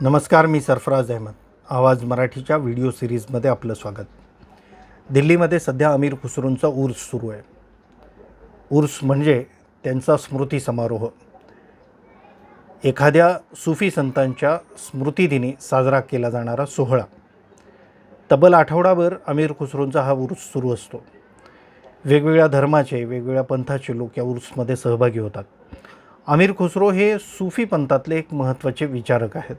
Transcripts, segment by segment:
नमस्कार मी सरफराज अहमद. आवाज मराठीच्या व्हिडिओ सिरीजमध्ये आपलं स्वागत. दिल्लीमध्ये सध्या अमीर खुसरूंचा उर्स सुरू आहे. उर्स म्हणजे त्यांचा स्मृती समारोह. एखाद्या सुफी संतांच्या स्मृतिदिनी साजरा केला जाणारा सोहळा. तब्बल आठवडाभर अमीर खुसरूंचा हा उर्स सुरू असतो. वेगवेगळ्या धर्माचे वेगवेगळ्या पंथाचे लोक या उर्समध्ये सहभागी होतात. अमीर खुसरो हे सुफी पंथातले एक महत्त्वाचे विचारक आहेत.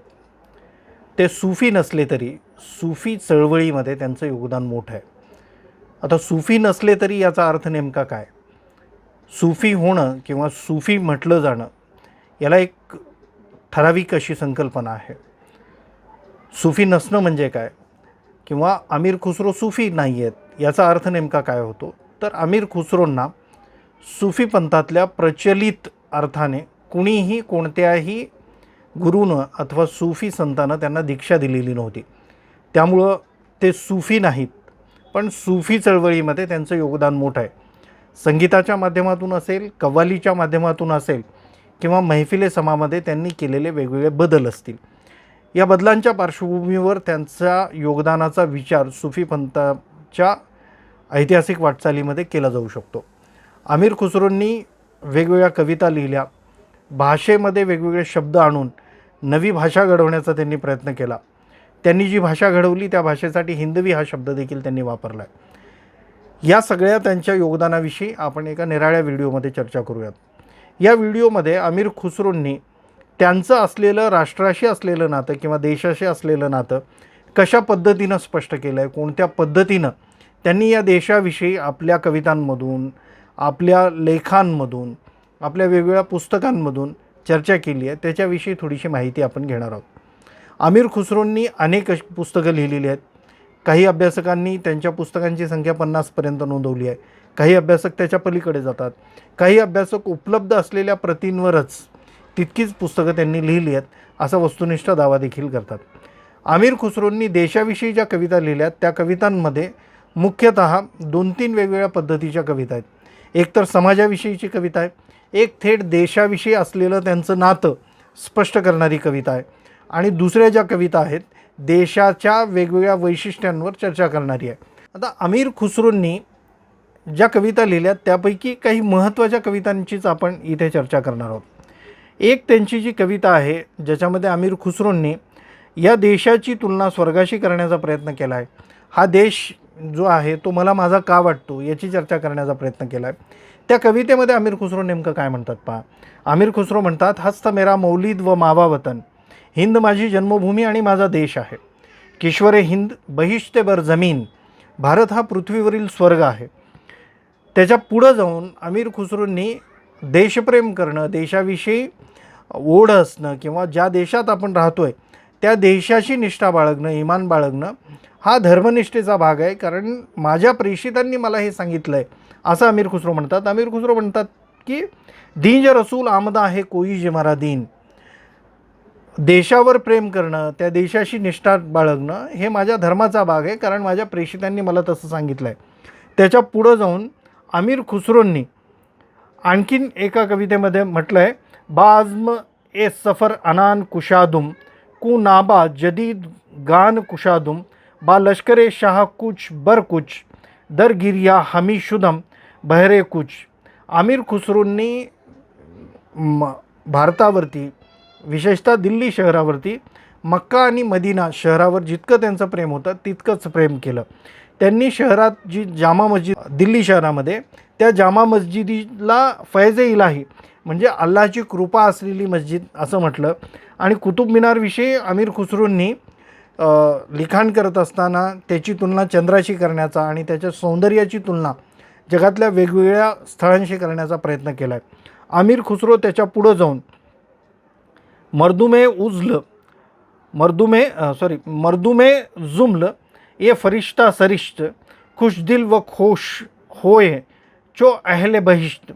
ते सुफी नसले तरी सुफी चळवळीमध्ये त्यांचं योगदान मोठं आहे. आता सुफी नसले तरी याचा अर्थ नेमका काय? सुफी होणं किंवा सुफी म्हटलं जाणं याला एक ठराविक अशी संकल्पना आहे. सुफी नसणं म्हणजे काय? किंवा अमीर खुसरो सुफी नाही आहेत याचा अर्थ नेमका काय होतो? तर अमीर खुसरोंना सुफी पंथातल्या प्रचलित अर्थाने कुणीही कोणत्याही गुरुनं अथवा सुफी संतानं त्यांना दीक्षा दिलेली नव्हती. त्यामुळं ते सुफी नाहीत पण सुफी चळवळीमध्ये त्यांचं योगदान मोठं आहे. संगीताच्या माध्यमातून असेल कव्वालीच्या माध्यमातून असेल किंवा मैफिले समामध्ये त्यांनी केलेले वेगवेगळे बदल असतील. या बदलांच्या पार्श्वभूमीवर त्यांचा योगदानाचा विचार सुफी पंथाच्या ऐतिहासिक वाटचालीमध्ये केला जाऊ शकतो. अमीर खुसरोंनी वेगवेगळ्या कविता लिहिल्या. भाषेमध्ये वेगवेगळे शब्द आणून नवी भाषा घडवण्याचा त्यांनी प्रयत्न केला. त्यांनी जी भाषा घडवली त्या भाषेसाठी हिंदवी हा शब्द देखील त्यांनी वापरला आहे. या सगळ्या त्यांच्या योगदानाविषयी आपण एका निराळ्या व्हिडिओमध्ये चर्चा करूयात. या व्हिडिओमध्ये अमीर खुसरोंनी त्यांचं असलेलं राष्ट्राशी असलेलं नातं किंवा देशाशी असलेलं नातं कशा पद्धतीनं स्पष्ट केलं आहे कोणत्या पद्धतीनं त्यांनी या देशाविषयी आपल्या कवितांमधून आपल्या लेखांमधून आपल्या वेगवेगळ्या पुस्तकांमधून चर्चा केली आहे त्याच्याविषयी थोडीशी माहिती आपण घेणार आहोत. आमिर खुसरोंनी अनेक पुस्तकं लिहिलेली आहेत. काही अभ्यासकांनी त्यांच्या पुस्तकांची संख्या पन्नासपर्यंत नोंदवली आहे. काही अभ्यासक त्याच्या पलीकडे जातात. काही अभ्यासक उपलब्ध असलेल्या प्रतींवरच तितकीच पुस्तकं त्यांनी लिहिली आहेत असा वस्तुनिष्ठ दावा देखील करतात. आमिर खुसरोंनी देशाविषयी ज्या कविता लिहिल्या त्या कवितांमध्ये मुख्यतः दोन तीन वेगवेगळ्या पद्धतीच्या कविता आहेत. एक तर समाजाविषयीची कविता आहे एक थेट देशाविषयी असलेलं त्यांचं नातं स्पष्ट करणारी कविता आहे. आणि दुसऱ्या ज्या कविता आहेत देशाच्या वेगवेगळ्या वैशिष्ट्यांवर चर्चा करणारी आहे. आता अमीर खुसरूंनी ज्या कविता लिहिल्या त्यापैकी काही महत्त्वाच्या कवितांचीच आपण इथे चर्चा करणार आहोत. एक त्यांची जी कविता आहे ज्याच्यामध्ये अमीर खुसरूंनी या देशाची तुलना स्वर्गाशी करण्याचा प्रयत्न केला आहे. हा देश जो आहे तो मला माझा का वाटतो याची चर्चा करण्याचा प्रयत्न केला आहे त्या कवितेमध्ये अमीर खुसरो नेमकं काय म्हणतात पहा. आमिर खुसरो म्हणतात हस्त मेरा मौलिद व मावा वतन. हिंद माझी जन्मभूमी आणि माझा देश आहे. किश्वरे हिंद बहिष्तेबर जमीन. भारत हा पृथ्वीवरील स्वर्ग आहे. त्याच्या पुढं जाऊन अमीर खुसरोंनी देशप्रेम करणं देशाविषयी ओढ असणं किंवा ज्या देशात आपण राहतो आहे त्या देशाशी निष्ठा बाळगणं इमान बाळगणं हा धर्मनिष्ठेचा भाग आहे. कारण माझ्या प्रेषितांनी मला हे सांगितलं आहे असं अमीर खुसरो म्हणतात. अमीर खुसरो म्हणतात की दीन जे रसूल आमदा आहे कोई जे मारा दीन. देशावर प्रेम करणं त्या देशाशी निष्ठा बाळगणं हे माझ्या धर्माचा भाग आहे. कारण माझ्या प्रेषितांनी मला तसं सांगितलं आहे त्याच्या पुढं जाऊन अमीर खुसरोंनी आणखीन एका कवितेमध्ये म्हटलं आहे बाज्म ए सफर अनान कुशादुम. कु नाबा जदीद गान कुशादुम बा लष्करे शाह कुछ बर कुछ दर गिरिया हमी शुदम बहरे कुछ। आमिर खुसरूंनी म भारतावरती विशेषतः दिल्ली शहरावरती मक्का आणि मदिना शहरावर जितकं त्यांचं प्रेम होतं तितकंच प्रेम केलं. त्यांनी शहरात जी जामा मस्जिद दिल्ली शहरामध्ये त्या जामा मस्जिदीला फैज इलाही म्हणजे अल्लाची कृपा असलेली मस्जिद असं म्हटलं. आणि कुतुब मिनारविषयी अमीर खुसरूंनी लिखाण करत असताना त्याची तुलना चंद्राशी करण्याचा आणि त्याच्या सौंदर्याची तुलना जगातल्या वेगवेगळ्या स्थळांशी करण्याचा प्रयत्न केला आहे आमिर खुसरो त्याच्या पुढं जाऊन मर्दुमे उजलं मर्दुमे सॉरी मर्दुमे जुमलं ये फरिश्ता सरिष्ट खुशदिल व खोश होय चो अहले बहिष्ट।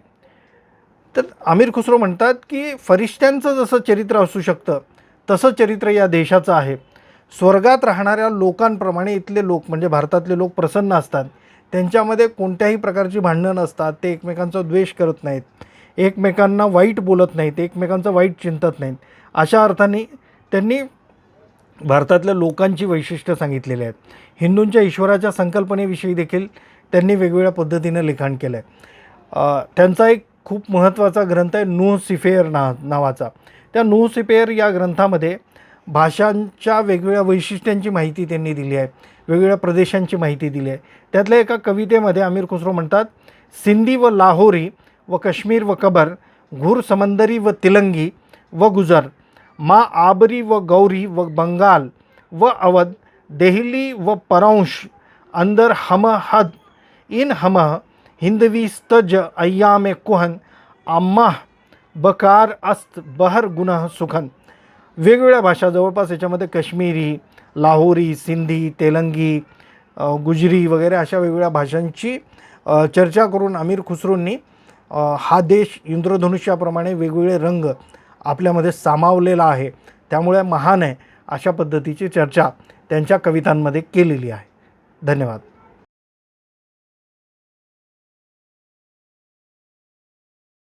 तर आमिर खुसरो म्हणतात की फरिश्त्यांचं जसं चरित्र असू शकतं तसं चरित्र या देशाचं आहे. स्वर्गात राहणाऱ्या लोकांप्रमाणे इथले लोक म्हणजे भारतातले लोक प्रसन्न असतात. त्यांच्यामध्ये कोणत्याही प्रकारची भांडणं नसतात ते एकमेकांचा द्वेष करत नाहीत. एकमेकांना वाईट बोलत नाहीत एकमेकांचं वाईट चिंतत नाहीत. अशा अर्थाने त्यांनी भारतातल्या लोकांची वैशिष्ट्य सांगितलेली आहेत. हिंदूंच्या ईश्वराच्या संकल्पनेविषयी देखील त्यांनी वेगवेगळ्या पद्धतीनं लिखाण केलं आहे त्यांचा एक खूप महत्त्वाचा ग्रंथ आहे नूह सिफेअर ना नावाचा. त्या नूह सिफेअर या ग्रंथामध्ये भाषांच्या वेगवेगळ्या वैशिष्ट्यांची माहिती त्यांनी दिली आहे. वेगवेगळ्या प्रदेशांची माहिती दिली आहे. त्यातल्या एका कवितेमध्ये आमिर खुसरो म्हणतात सिंधी व लाहोरी व काश्मीर व कबर घुर समंदरी व तिलंगी व गुजर मा आबरी व गौरी व बंगाल व अवध देहली व परंश अंदर हम हद इन हम हिंदवी स्तज अय्याम कुहन आम्माह बकार अस्त बहर गुन्ह सुखन. वेगवेगळ्या भाषा जवळपास याच्यामध्ये कश्मीरी लाहोरी सिंधी तेलंगी गुजरी वगैरे अशा वेगवेगळ्या भाषांची चर्चा करून अमीर खुसरूंनी हा देश इंद्रधनुष्याप्रमाणे वेगवेगळे रंग आपल्यामध्ये सामावलेला आहे. त्यामुळे महान आहे अशा पद्धतीची चर्चा त्यांच्या कवितांमध्ये केलेली आहे. धन्यवाद.